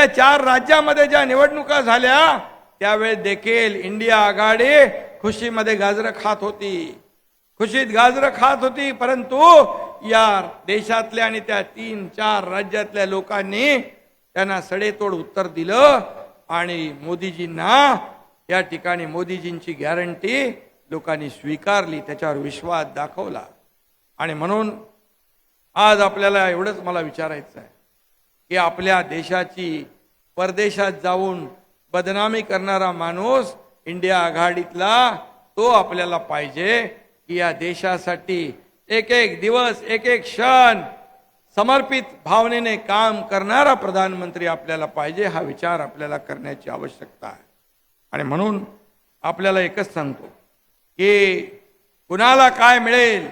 गेल्या चार राज्यामध्ये ज्या निवडणुका झाल्या त्यावेळेस देखील इंडिया आघाडी खुशीमध्ये गाजरं खात होती. खुशीत गाजरं खात होती परंतु या देशातल्या आणि त्या तीन चार राज्यातल्या लोकांनी त्यांना सडेतोड उत्तर दिलं आणि मोदीजींना या ठिकाणी मोदीजींची गॅरंटी लोकांनी स्वीकारली त्याच्यावर विश्वास दाखवला. आणि म्हणून आज आपल्याला एवढंच मला विचारायचं आहे. की आपल्या देशाची परदेशात जाऊन बदनामी करणारा माणूस इंडिया आघाडीतला तो आपल्याला पाहिजे की या देशासाठी एक एक दिवस एक एक क्षण समर्पित भावनेने काम करणारा प्रधानमंत्री आपल्याला पाहिजे हा विचार आपल्याला करण्याची आवश्यकता आहे. आणि म्हणून आपल्याला एकच सांगतो की कुणाला काय मिळेल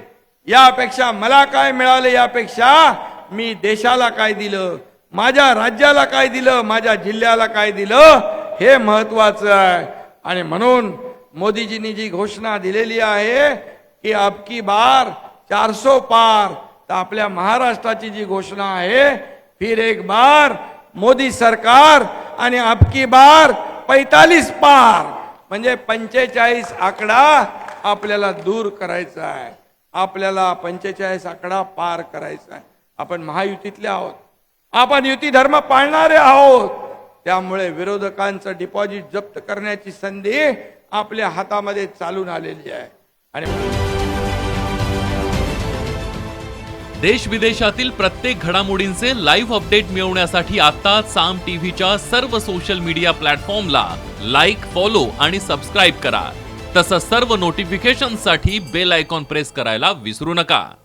यापेक्षा मला काय मिळालं यापेक्षा मी देशाला काय दिलं? माझ्या राज्याला काय दिलं माझ्या जिल्ह्याला काय दिलं हे महत्वाचं आहे. आणि म्हणून मोदीजींनी जी घोषणा दिलेली आहे की अबकी बार चारसो पार तर आपल्या महाराष्ट्राची जी घोषणा आहे फिर एक बार मोदी सरकार आणि अबकी बार पैतालीस पार. म्हणजे पंचेचाळीस आकडा आपल्याला दूर करायचा आहे. आपल्याला पंचेचाळीस आकडा पार करायचा आहे. आपण महायुतीतले आहोत. आपण युती धर्म पाळणारे आहोत. त्यामुळे विरोधकांचं डिपॉझिट जप्त करण्याची संधी आपल्या हातामध्ये चालून आलेली आहे. आणि देश विदेशातील प्रत्येक घडामोडींचे लाईव्ह अपडेट मिळवण्यासाठी आता साम टीव्हीच्या सर्व सोशल मीडिया प्लॅटफॉर्मला लाईक फॉलो आणि सबस्क्राईब करा. तसंच सर्व नोटिफिकेशनसाठी बेल आयकॉन प्रेस करायला विसरू नका.